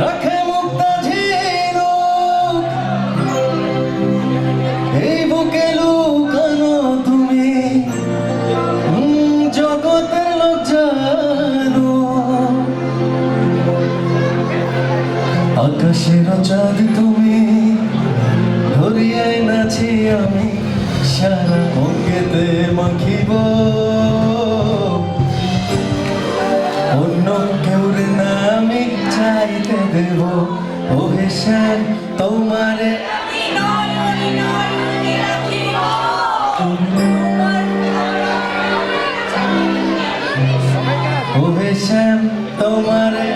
রাখে মুক্তা ঝিনুক এই বুকে লুকানো তুমি জগতের লোক জানো। আকাশের চাঁদ তুমি ধরিয়াই নাছি আমি, সারা অঙ্গেতে মাখিব। দেব। ও হেসান তোমারে ও হেসান তোমারে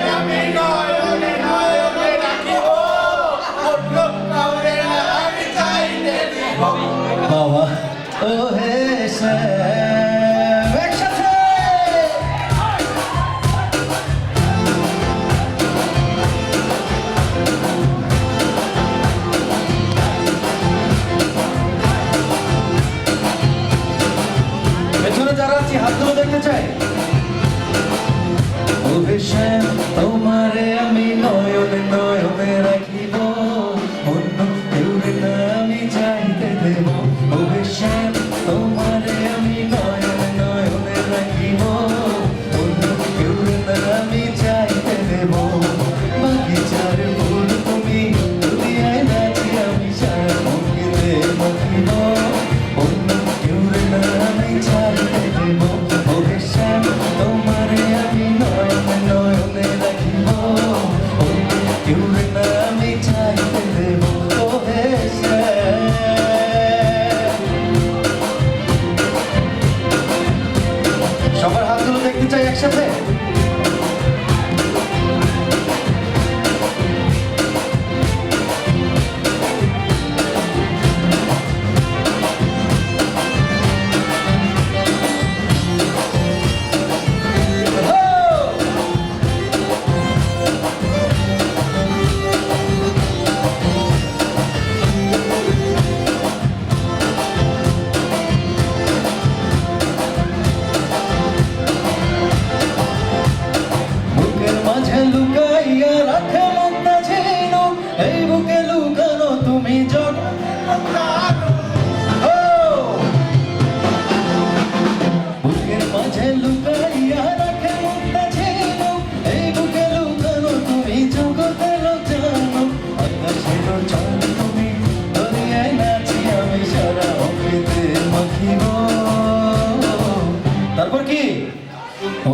বাবা। ও হেসান যারা আছি ধরে দেখতে চাই।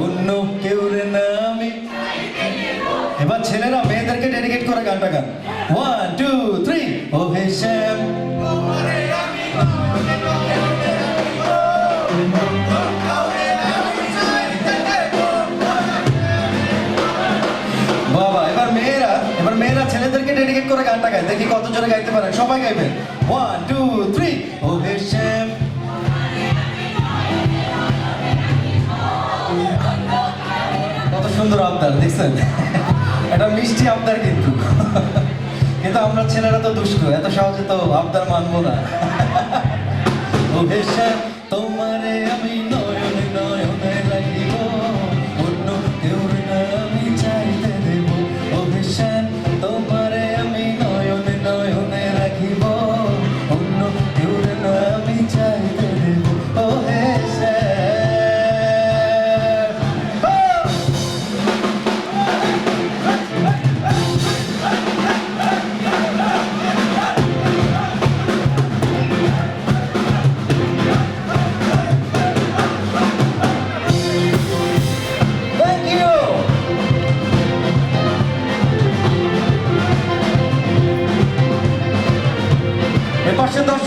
অন্য কেউ রে না আমি। এবার ছেলেরা মেয়েদেরকে ডেডিকেট করে গানটা গান। ওয়ান টু থ্রি ও হে বাবা, এবার মেয়েরা এবার মেয়েরা ছেলেদেরকে ডেডিকেট করে গানটা গায়। দেখি কত জোরে গাইতে পারে। সবাই গাইবেন ওয়ান টু থ্রি ও হে শ্যাম। সুন্দর আবদার, দেখছেন? এটা মিষ্টি আবদার কিন্তু। কিন্তু আমরা ছেলেরা তো দুষ্ট, এত সহজে তো আবদার মানবো না।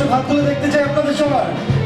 এ পাশের দেখতে চাই আপনাদের সবার।